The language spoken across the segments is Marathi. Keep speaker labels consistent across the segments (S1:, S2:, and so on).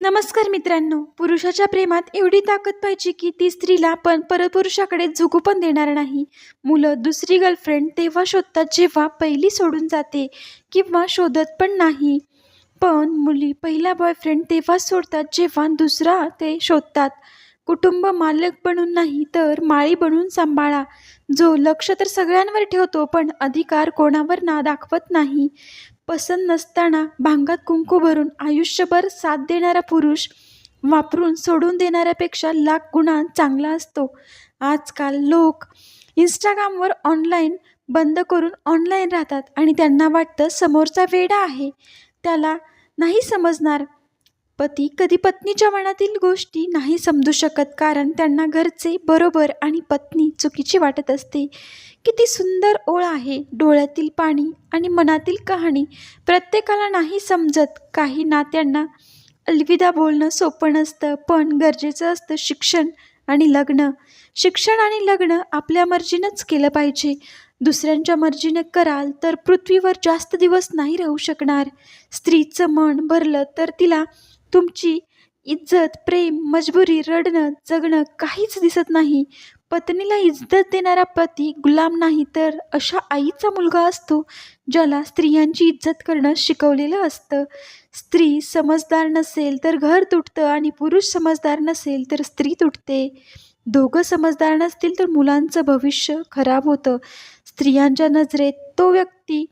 S1: नमस्कार मित्रांनो पुरुषाच्या प्रेमात एवढी ताकद पाहिजे की ती स्त्रीला पण परपुरुषाकडे झुकू पण देणार नाही. मुलं दुसरी गर्लफ्रेंड तेव्हा शोधतात जेव्हा पहिली सोडून जाते किंवा शोधत पण नाही. पण मुली पहिला बॉयफ्रेंड तेव्हाच सोडतात जेव्हा दुसरा ते शोधतात. कुटुंब मालक बनून नाही तर माळी बनून सांभाळा. जो लक्ष तर सगळ्यांवर ठेवतो पण अधिकार कोणावर ना दाखवत नाही. पसंत नसताना भांगात कुंकू भरून आयुष्यभर साथ देणारा पुरुष वापरून सोडून देणाऱ्यापेक्षा लाख गुणा चांगला असतो. आजकाल लोक इंस्टाग्रामवर ऑनलाईन बंद करून ऑनलाईन राहतात आणि त्यांना वाटतं समोरचा वेडा आहे. त्याला नाही समजणार पती कधी पत्नीच्या मनातील गोष्टी नाही समजू शकत कारण त्यांना घरचे बरोबर आणि पत्नी चुकीची वाटत असते. किती सुंदर ओळ आहे डोळ्यातील पाणी आणि मनातील कहाणी. प्रत्येकाला नाही समजत काही नात्यांना. अलविदा बोलणं सोपं नसतं पण गरजेचं असतं शिक्षण आणि लग्न. शिक्षण आणि लग्न आपल्या मर्जीनंच केलं पाहिजे. दुसऱ्यांच्या मर्जीने कराल तर पृथ्वीवर जास्त दिवस नाही राहू शकणार. स्त्रीचं मन भरलं तर तिला तुमची इज्जत प्रेम मजबुरी रडणं जगणं काहीच दिसत नाही. पत्नीला इज्जत देणारा पती गुलाम नाही तर अशा आईचा मुलगा असतो ज्याला स्त्रियांची इज्जत करणं शिकवलेलं असतं. स्त्री समजदार नसेल तर घर तुटतं आणि पुरुष समजदार नसेल तर स्त्री तुटते. दोघं समजदार नसतील तर मुलांचं भविष्य खराब होतं. स्त्रियांच्या नजरेत तो व्यक्ती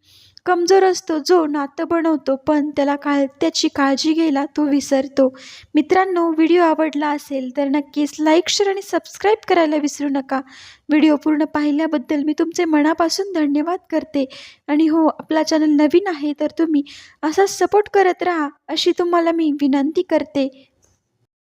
S1: कमजोर असतो जो नातं बनवतो पण त्याला काळ त्याची काळजी घ्यायला तो विसरतो. मित्रांनो व्हिडिओ आवडला असेल तर नक्कीच लाईक शेअर आणि सबस्क्राईब करायला विसरू नका. व्हिडिओ पूर्ण पाहिल्याबद्दल मी तुमचे मनापासून धन्यवाद करते. आणि हो आपला चॅनल नवीन आहे तर तुम्ही असाच सपोर्ट करत राहा अशी तुम्हाला मी विनंती करते.